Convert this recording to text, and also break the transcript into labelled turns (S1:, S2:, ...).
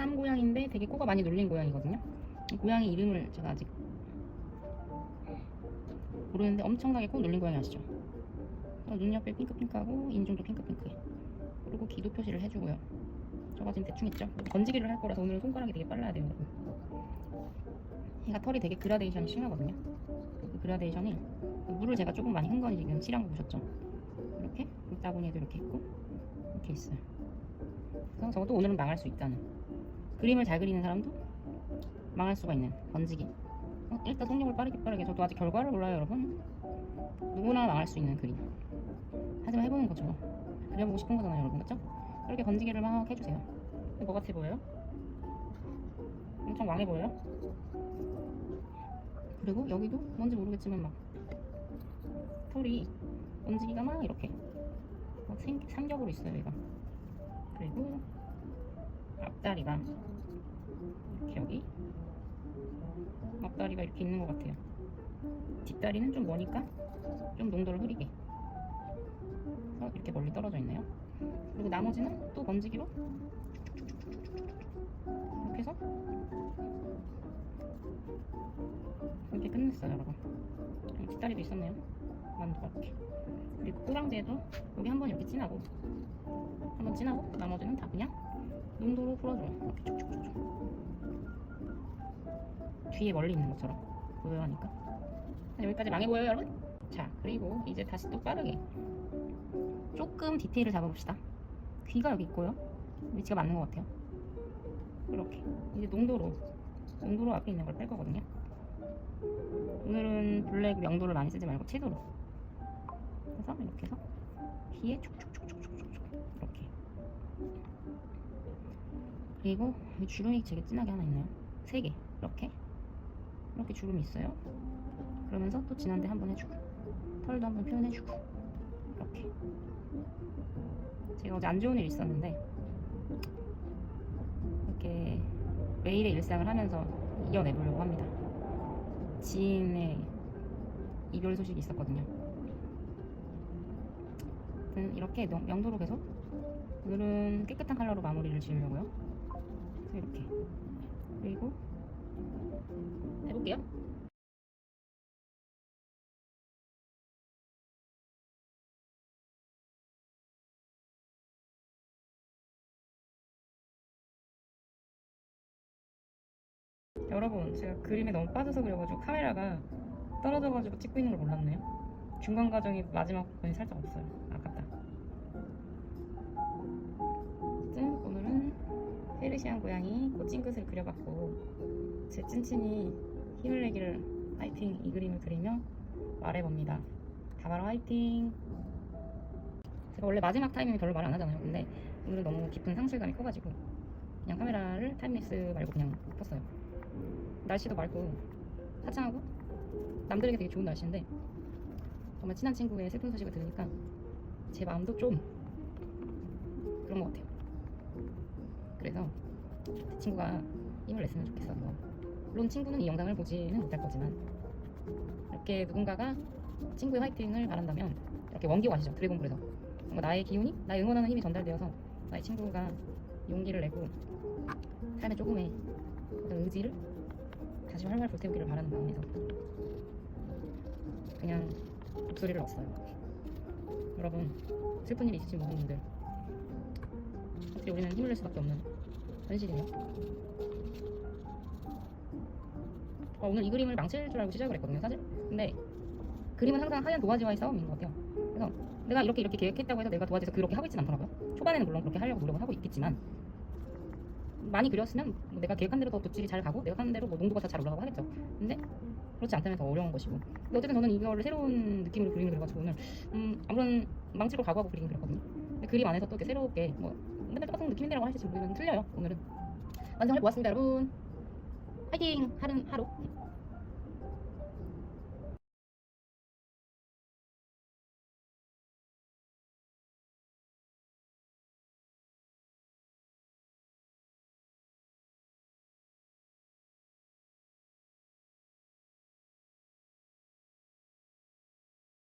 S1: 삼고양인데 되게 코가 많이 눌린 고양이거든요. 이 고양이 이름을 제가 아직 모르는데 엄청나게 코 눌린 고양이 아시죠? 어, 눈 옆에 핑크핑크하고 인중도 핑크핑크해. 그리고 기도 표시를 해주고요. 저거 지금 대충 있죠? 건지기를 할 거라서 오늘은 손가락이 되게 빨라야 돼요, 여러분. 얘가 털이 되게 그라데이션이 심하거든요. 그 그라데이션이 물을 제가 조금 많이 한건 지금 칠한 거 보셨죠? 이렇게 물따구니에도 이렇게 있고 이렇게 있어요. 그래서 저것도 오늘은 망할 수 있다는 그림을 잘 그리는 사람도 망할 수가 있는 건지기. 어, 일단 속력을 빠르게 빠르게 저도 아직 결과를 몰라요, 여러분. 누구나 망할 수 있는 그림. 하지만 해보는 거죠. 그려보고 싶은 거잖아요, 여러분, 그렇죠? 이렇게 건지기를 막 해주세요. 뭐 같아 보여요? 엄청 망해 보여요? 그리고 여기도 뭔지 모르겠지만 막 털이 건지기가 막 이렇게 막 생, 삼겹으로 있어요 얘가 그리고 앞다리가 이렇게 여기 앞다리가 이렇게 있는 것 같아요. 뒷다리는 좀 머니까 좀 농도를 흐리게. 그래서 이렇게 멀리 떨어져 있네요. 그리고 나머지는 또 건지기로 이렇게 해서 이렇게 끝냈어요 여러분. 여기 뒷다리도 있었네요. 만두가 이렇게 그리고 꼬랑지에도 여기 한 번 이렇게 진하고 한 번 진하고 나머지는 다 그냥 농도로 풀어줘요. 이렇게 쭉쭉쭉쭉 뒤에 멀리 있는 것처럼 보여야 하니까. 여기까지 망해 보여요 여러분? 자 그리고 이제 다시 또 빠르게 조금 디테일을 잡아봅시다. 귀가 여기 있고요. 위치가 맞는 것 같아요. 이렇게. 이제 농도로 농도로 앞에 있는 걸 뺄 거거든요. 오늘은 블랙 명도를 많이 쓰지 말고 채도로. 해서 이렇게 해서 뒤에 촉촉촉촉촉촉 이렇게. 그리고 주름이 되게 진하게 하나 있네요. 세 개. 이렇게 이렇게 주름이 있어요 그러면서 또 진한데 한번 해주고 털도 한번 표현해주고 이렇게 제가 어제 안 좋은 일 있었는데 이렇게 매일의 일상을 하면서 이겨내보려고 합니다 지인의 이별 소식이 있었거든요. 이렇게 명- 명도로 계속 오늘은 깨끗한 컬러로 마무리를 지으려고요. 이렇게 그리고 해볼게요. 여러분 제가 그림에 너무 빠져서 그려가지고 카메라가 떨어져가지고 찍고 있는 걸 몰랐네요. 중간 과정이 마지막 부분이 살짝 없어요. 아깝다. 어쨌든 오늘은 페르시안 고양이 꽃찡긋을 그려봤고 제 찐친이 힘을 내기를 화이팅 이 그림을 그리며 말해봅니다. 다바로 화이팅. 제가 원래 마지막 타이밍에 별로 말 안 하잖아요. 근데 오늘은 너무 깊은 상실감이 커가지고 그냥 카메라를 타임랩스 말고 그냥 켰어요. 날씨도 맑고 화창하고 남들에게 되게 좋은 날씨인데 정말 친한 친구의 슬픈 소식을 들으니까 제 마음도 좀 그런 것 같아요. 그래서 제 친구가 힘을 냈으면 좋겠어서 물론 친구는 이 영상을 보지는 못할 거지만 이렇게 누군가가 친구의 화이팅을 바란다면 이렇게 원기고 아시죠? 드래곤볼에서 뭔가 나의 기운이 나의 응원하는 힘이 전달되어서 나의 친구가 용기를 내고 삶의 조금의 어떤 의지를 다시 활활 불태우기를 바라는 마음에서 그냥 목소리를 넣었어요. 여러분 슬픈 일이 있으신 모든 분들 어떻게 우리는 힘을 낼 수밖에 없는 현실이에요. 어, 오늘 이 그림을 망칠 줄 알고 시작을 했거든요, 사실. 근데 그림은 항상 하얀 도화지와의 싸움인 것 같아요. 그래서 내가 이렇게 이렇게 계획했다고 해서 내가 도화지에서 그렇게 하고 있진 않더라고요. 초반에는 물론 그렇게 하려고 노력을 하고 있겠지만 많이 그렸으면 뭐 내가 계획한 대로 더 돗질이 잘 가고 내가 한 대로 뭐 농도가 더잘 올라가고 하겠죠. 근데 그렇지 않다면 더 어려운 것이고. 근데 어쨌든 저는 이거를 새로운 느낌으로 그리는 그래가지고 오늘 음, 아무런 망치로 각오하고 그리는 그렸거든요. 근데 그림 안에서 또 이렇게 새롭게 뭐 맨날 똑같은 느낌인데라고 하실지 모르겠는데 틀려요. 오늘은 완성을 보았습니다, 여러분. 파이팅 하는 하루.